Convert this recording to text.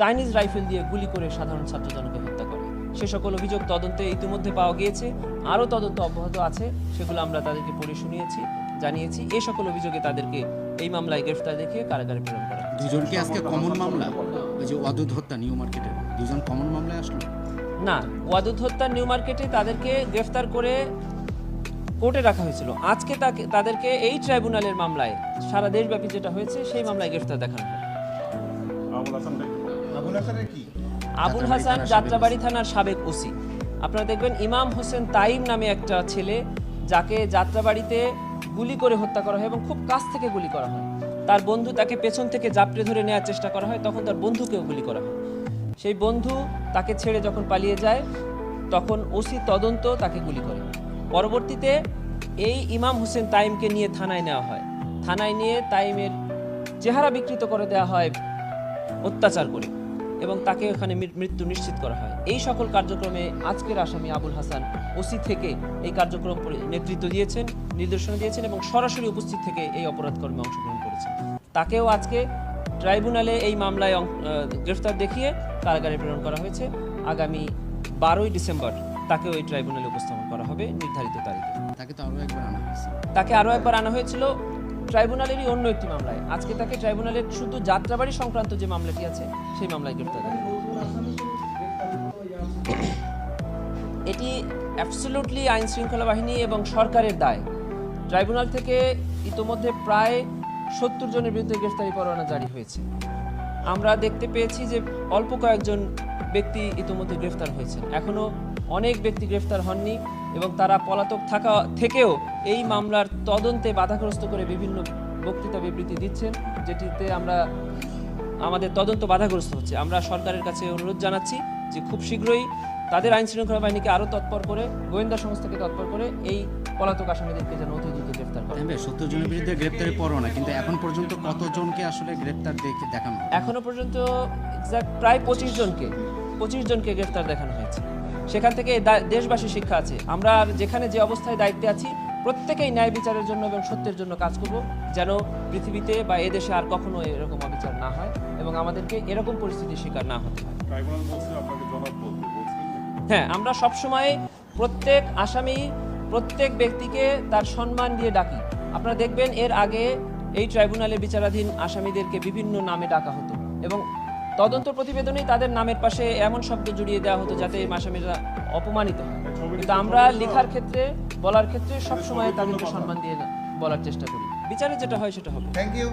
Chinese rifle দিয়ে গুলি করে সাধারণ ছাত্রজনকে হত্যা করে। সে সকল অভিযোগ তদন্তে ইতিমধ্যে পাওয়া গিয়েছে। আরও তদন্ত অব্যাহত আছে সেগুলো আমরা তাদেরকে পড়ে শুনিয়েছি জানিয়েছি। এ সকল অভিযোগে তাদেরকে এই মামলায় গ্রেফতার দেখিয়ে কারাগারে প্রেরণ করা হয়। দুজন কি আজকে কমন মামলা? ওই যে ওয়াদুদ হত্যা নিউ মার্কেটে। দুজন কমন মামলায় আসলো? না ওয়াদুদ হত্যা নিউ মার্কেটে তাদেরকে গ্রেফতার করে কোর্টে রাখা হয়েছিল। আজকে তাকে তাদেরকে এই ট্রাইব্যুনালের মামলায় সারা দেশব্যাপী যেটা হয়েছে সেই মামলায় গ্রেফতার দেখানো হয় আবুল আবুল হাসান যাত্রাবাড়ি থানার সাবেক ওসি। আপনারা দেখবেন ইমাম হোসেন তাইম নামে একটা ছেলে যাকে যাত্রাবাড়িতে গুলি করে হত্যা করা হয় এবং খুব কাছ থেকে গুলি করা হয়। তার বন্ধু তাকে পেছন থেকে জাপটে ধরে নেওয়ার চেষ্টা করা হয় তখন তার বন্ধুকেও গুলি করা হয়। সেই বন্ধু তাকে ছেড়ে যখন পালিয়ে যায় তখন ওসি তদন্ত তাকে গুলি করে। পরবর্তীতে এই ইমাম হোসেন তাইমকে নিয়ে থানায় নেওয়া হয়। থানায় নিয়ে তাইমের চেহারা বিকৃত করে দেওয়া হয় অত্যাচার করে। এবং তাকে ওখানে মৃত্যু নিশ্চিত করা হয়। এই সকল কার্যক্রমে আজকের আসামি আবুল হাসান ওসি থেকে এই কার্যক্রম নেতৃত্ব দিয়েছেন নির্দেশনা দিয়েছেন এবং সরাসরি উপস্থিত থেকে এই অপরাধ কর্মে অংশগ্রহণ করেছেন। তাকেও আজকে ট্রাইব্যুনালে এই মামলায় গ্রেফতার দেখিয়ে কারাগারে প্রেরণ করা হয়েছে। আগামী বারোই ডিসেম্বর তাকে ওই ট্রাইব্যুনালে উপস্থাপন করা হবে নির্ধারিত তারিখে। তাকে তো আরও একবার আনা হয়েছে। তাকে আরও একবার আনা হয়েছিল। ট্রাইব্যুনালেরই অন্য একটি মামলায়। আজকে তাকে ট্রাইব্যুনালের শুধু যাত্রাবাড়ি সংক্রান্ত যে মামলাটি আছে, সেই মামলায় গ্রেপ্তার করা এটি অ্যাবসলিউটলি আইন শৃঙ্খলা বাহিনী এবং সরকারের দায়। ট্রাইব্যুনাল থেকে ইতোমধ্যে প্রায় সত্তর জনের বিরুদ্ধে গ্রেফতারি পরোয়ানা জারি হয়েছে। আমরা দেখতে পেয়েছি যে অল্প কয়েকজন ব্যক্তি ইতোমধ্যে গ্রেফতার হয়েছেন। এখনও অনেক ব্যক্তি গ্রেফতার হননি। এবং তারা পলাতক থাকা থেকেও এই মামলার তদন্তে বাধাগ্রস্ত করে বিভিন্ন বক্তৃতা বিবৃতি দিচ্ছেন যেটিতে আমরা আমাদের তদন্ত বাধাগ্রস্ত হচ্ছে আমরা সরকারের কাছে অনুরোধ জানাচ্ছি যে খুব শীঘ্রই তাদের আইন শৃঙ্খলা বাহিনীকে আরও তৎপর করে গোয়েন্দা সংস্থাকে তৎপর করে এই পলাতক আসামিদেরকে যেন অতি দ্রুত গ্রেফতার করে সত্তর জনের বিরুদ্ধে গ্রেপ্তারি পরোয়ানা কিন্তু এখন পর্যন্ত কতজনকে আসলে গ্রেপ্তার দেখে দেখানো হবে? এখনও পর্যন্ত এক্সাক্ট প্রায় পঁচিশ জনকে পঁচিশ জনকে গ্রেফতার দেখানো হয়েছে। সেখান থেকে দেশবাসী শিক্ষা আছে। আমরা আর যেখানে যে অবস্থায় দায়িত্বে আছি প্রত্যেকেই ন্যায় বিচারের জন্য এবং সত্যের জন্য কাজ করব যেন পৃথিবীতে বা এদেশে আর কখনো এরকম অবিচার না হয় এবং আমাদেরকে এরকম পরিস্থিতির শিকার না হতে হয়। হ্যাঁ আমরা সবসময় প্রত্যেক আসামি প্রত্যেক ব্যক্তিকে তার সম্মান দিয়ে ডাকি। আপনারা দেখবেন এর আগে এই ট্রাইব্যুনালে বিচারাধীন আসামিদেরকে বিভিন্ন নামে ডাকা হতো এবং তদন্ত প্রতিবেদনেই তাদের নামের পাশে এমন শব্দ জুড়িয়ে দেওয়া হতো যাতে মাসামিরা অপমানিত হয় কিন্তু আমরা লেখার ক্ষেত্রে, বলার ক্ষেত্রে সবসময় তাদেরকে সম্মান দিয়ে বলার চেষ্টা করি। বিচারে যেটা হয় সেটা হবে। Thank you